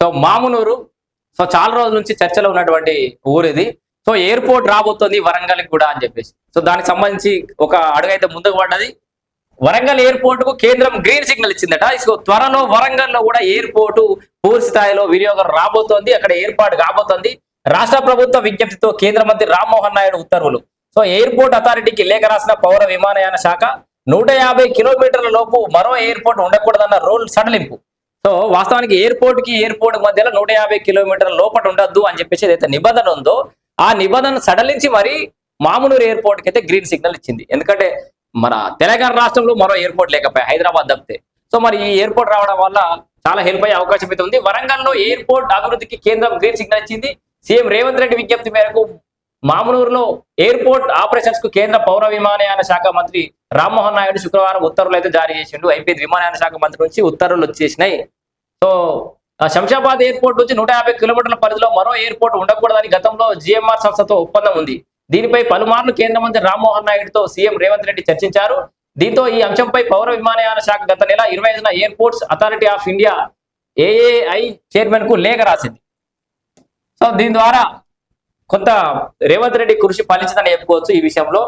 So Mamnoor so చాలా రోజుల నుంచి చర్చలో ఉన్నటువంటి ఊరు ఇది సో ఎయిర్పోర్ట్ రాబోతోంది వరంగల్కి కూడా అని చెప్పేసి. సో దానికి సంబంధించి ఒక అడుగైతే ముందుకు పడ్డది. వరంగల్ ఎయిర్పోర్ట్కు కేంద్రం గ్రీన్ సిగ్నల్ ఇచ్చిందట. సో త్వరలో వరంగల్లో కూడా ఎయిర్పోర్ట్ పూర్తి స్థాయిలో వినియోగం రాబోతోంది. అక్కడ ఏర్పాటు కాబోతోంది. రాష్ట్ర ప్రభుత్వ విజ్ఞప్తితో కేంద్ర మంత్రి రామ్మోహన్ నాయుడు ఉత్తర్వులు. సో ఎయిర్పోర్ట్ అథారిటీకి లేఖ రాసిన పౌర విమానయాన శాఖ నూట యాభై కిలోమీటర్ల లోపు మరో ఎయిర్పోర్ట్ ఉండకూడదన్న రూల్ సడలింపు. సో వాస్తవానికి ఎయిర్పోర్ట్కి ఎయిర్పోర్ట్ మధ్యలో నూట యాభై కిలోమీటర్ల లోపల ఉండొద్దు అని చెప్పేసి ఏదైతే నిబంధన ఉందో ఆ నిబంధన సడలించి మరి మామునూరు ఎయిర్పోర్ట్కి అయితే గ్రీన్ సిగ్నల్ ఇచ్చింది. ఎందుకంటే మన తెలంగాణ రాష్ట్రంలో మరో ఎయిర్పోర్ట్ లేకపోయి హైదరాబాద్ తప్పితే. సో మరి ఈ ఎయిర్పోర్ట్ రావడం వల్ల చాలా హెల్ప్ అయ్యే అవకాశం అయితే ఉంది. వరంగల్లో ఎయిర్పోర్ట్ అభివృద్ధికి కేంద్రం గ్రీన్ సిగ్నల్ ఇచ్చింది. సీఎం రేవంత్ రెడ్డి విజ్ఞప్తి మేరకు మామునూరులో ఎయిర్పోర్ట్ ఆపరేషన్స్కు కేంద్ర పౌర విమానయాన శాఖ మంత్రి రామ్మోహన్ నాయుడు శుక్రవారం ఉత్తర్వులు అయితే జారీ చేసిండు. అయిపోయింది విమానయాన శాఖ మంత్రి నుంచి ఉత్తర్వులు వచ్చేసినాయి. సో ఆ శంషాబాద్ ఎయిర్పోర్ట్ నుంచి నూట యాభై కిలోమీటర్ల పరిధిలో మరో ఎయిర్పోర్ట్ ఉండకూడదని గతంలో జిఎంఆర్ సంస్థతో ఒప్పందం ఉంది. దీనిపై పలుమార్లు కేంద్ర మంత్రి రామ్మోహన్ నాయుడుతో సీఎం రేవంత్ రెడ్డి చర్చించారు. దీంతో ఈ అంశంపై పౌర విమానయాన శాఖ గత నెల ఇరవై ఐదున airports authority of India AAI చైర్మన్కు లేఖ రాసింది. సో దీని ద్వారా కొంత రేవంత్ రెడ్డి కృషి ఫలించిందని చెప్పుకోవచ్చు ఈ విషయంలో.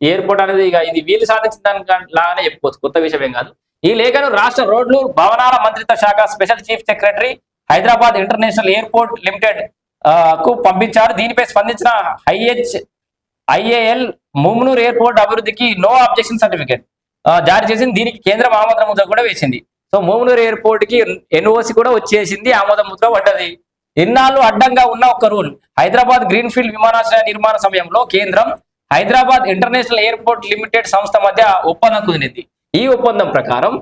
ఎయిర్పోర్ట్ అనేది ఇక ఇది వీలు సాధించిన దాని లాగానే చెప్పుకోవచ్చు. కొత్త విషయం ఏం కాదు. ఈ లేఖను రాష్ట్ర రోడ్లు భవనాల మంత్రిత్వ శాఖ special chief secretary Hyderabad international airport లిమిటెడ్కు పంపించారు. దీనిపై స్పందించిన ఐహెచ్ ఐఏఎల్ ముమ్నూర్ ఎయిర్పోర్ట్ అభివృద్ధికి నో అబ్జెక్షన్ సర్టిఫికేట్. జారీ చేసింది. దీనికి కేంద్రం ఆమోద ముద్ర కూడా వేసింది. సో ముమ్నూర్ ఎయిర్పోర్ట్కి ఎన్ఓసి కూడా వచ్చేసింది. ఆమోద ముద్ర పడ్డది. ఇన్నాళ్ళు అడ్డంగా ఉన్న ఒక రూల్. హైదరాబాద్ గ్రీన్ఫీల్డ్ విమానాశ్రయ నిర్మాణ సమయంలో కేంద్రం హైదరాబాద్ ఇంటర్నేషనల్ ఎయిర్పోర్ట్ లిమిటెడ్ సంస్థ మధ్య ఒప్పందం కుదిరింది. ఈ ఒప్పందం ప్రకారం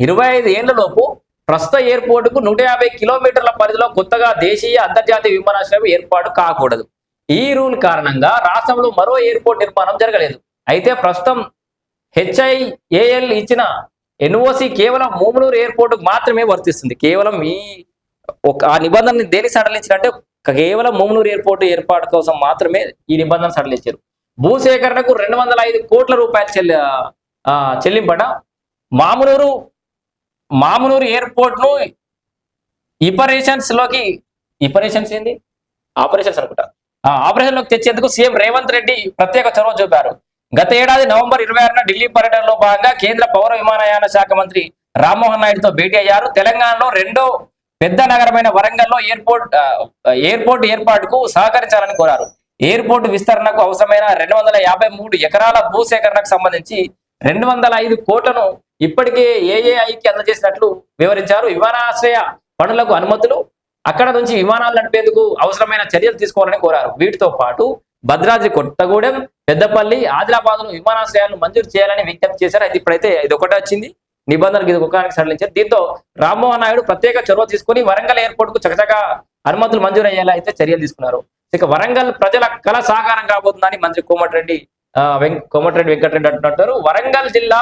ఇరవై ఐదు ఏళ్ళలోపు ప్రస్తుత ఎయిర్పోర్ట్కు నూట యాభై కిలోమీటర్ల పరిధిలో కొత్తగా దేశీయ అంతర్జాతీయ విమానాశ్రయం ఏర్పాటు కాకూడదు. ఈ రూల్ కారణంగా రాష్ట్రంలో మరో ఎయిర్పోర్ట్ నిర్మాణం జరగలేదు. అయితే ప్రస్తుతం హెచ్ఐఏఎల్ ఇచ్చిన ఎన్ఓసి కేవలం మూమనూరు ఎయిర్పోర్ట్ మాత్రమే వర్తిస్తుంది. కేవలం ఈ ఒక ఆ నిబంధనని దేనికి సడలించారంటే కేవలం మూమనూరు ఎయిర్పోర్ట్ ఏర్పాటు కోసం మాత్రమే ఈ నిబంధన సడలించారు. భూసేకరణకు రెండు వందల ఐదు కోట్ల రూపాయలు చెల్లి చెల్లింపట. మామునూరు మామునూరు ఎయిర్పోర్ట్ను ఇపరేషన్స్లోకి ఇపరేషన్స్ ఏంది? ఆపరేషన్స్ అనుకుంటా. ఆ ఆపరేషన్లోకి తెచ్చేందుకు సీఎం రేవంత్ రెడ్డి ప్రత్యేక చొరవ చూపారు. గత ఏడాది నవంబర్ ఇరవై ఆరున ఢిల్లీ పర్యటనలో భాగంగా కేంద్ర పౌర విమానయాన శాఖ మంత్రి రామ్మోహన్ నాయుడుతో భేటీ అయ్యారు. తెలంగాణలో రెండో పెద్ద నగరమైన వరంగల్లో ఎయిర్పోర్ట్ ఎయిర్పోర్ట్ ఏర్పాటుకు సహకరించాలని కోరారు. ఎయిర్పోర్ట్ విస్తరణకు అవసరమైన రెండు వందల యాభై మూడు ఎకరాల భూసేకరణకు సంబంధించి రెండు వందల ఐదు కోట్లను ఇప్పటికే ఏఏఐకి అందజేసినట్లు వివరించారు. విమానాశ్రయ పనులకు అనుమతులు అక్కడ నుంచి విమానాలు నడిపేందుకు అవసరమైన చర్యలు తీసుకోవాలని కోరారు. వీటితో పాటు భద్రాద్రి కొత్తగూడెం పెద్దపల్లి ఆదిలాబాద్లో విమానాశ్రయాలను మంజూరు చేయాలని విజ్ఞప్తి చేశారు. అది ఇప్పుడైతే ఇది ఒకటే వచ్చింది. నిబంధనలు ఇది ఒకరికి సడలించారు. దీంతో రామ్మోహన్ నాయుడు ప్రత్యేక చొరవ తీసుకుని వరంగల్ ఎయిర్పోర్ట్కు చకచకా అనుమతులు మంజూరు అయ్యేలా అయితే చర్యలు తీసుకున్నారు. ఇక వరంగల్ ప్రజల కళ సాకారం కాబోతుందని మంత్రి కోమటిరెడ్డి కోమటిరెడ్డి వెంకటరెడ్డి అంటున్నారు వరంగల్ జిల్లా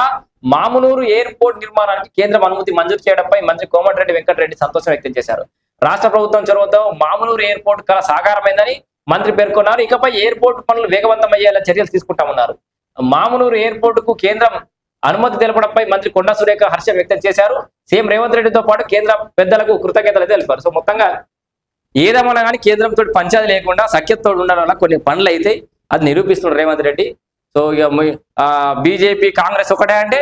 మామునూరు ఎయిర్పోర్ట్ నిర్మాణానికి కేంద్రం అనుమతి మంజూరు చేయడంపై మంత్రి కోమటిరెడ్డి వెంకటరెడ్డి సంతోషం వ్యక్తం చేశారు. రాష్ట్ర ప్రభుత్వం చొరవతో మామునూరు ఎయిర్పోర్ట్ కల సాకారమైందని మంత్రి పేర్కొన్నారు. ఇకపై ఎయిర్పోర్ట్ పనులు వేగవంతమయ్యేలా చర్యలు తీసుకుంటామన్నారు. మామునూరు ఎయిర్పోర్ట్కు కేంద్రం అనుమతి తెలపడంపై మంత్రి కొండా సురేఖ హర్షం వ్యక్తం చేశారు. సీఎం రేవంత్ రెడ్డితో పాటు కేంద్ర పెద్దలకు కృతజ్ఞతలు తెలిపారు. సో మొత్తంగా ఏదేమన్నా కానీ కేంద్రంతో పంచాయతీ లేకుండా సఖ్యతతో ఉండడం వల్ల కొన్ని పనులు అయితే అది నిరూపిస్తున్నారు రేవంత్ రెడ్డి. సో ఇక ఆ బీజేపీ కాంగ్రెస్ ఒకటే అంటే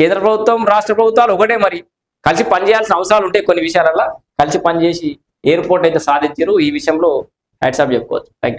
కేంద్ర ప్రభుత్వం రాష్ట్ర ప్రభుత్వాలు ఒకటే మరి. కలిసి పనిచేయాల్సిన అవసరాలు ఉంటాయి కొన్ని విషయాలలో కలిసి పనిచేసి ఎయిర్పోర్ట్ అయితే సాధించారు. ఈ విషయంలో హ్యాట్సాప్ చెప్పుకోవచ్చు. థ్యాంక్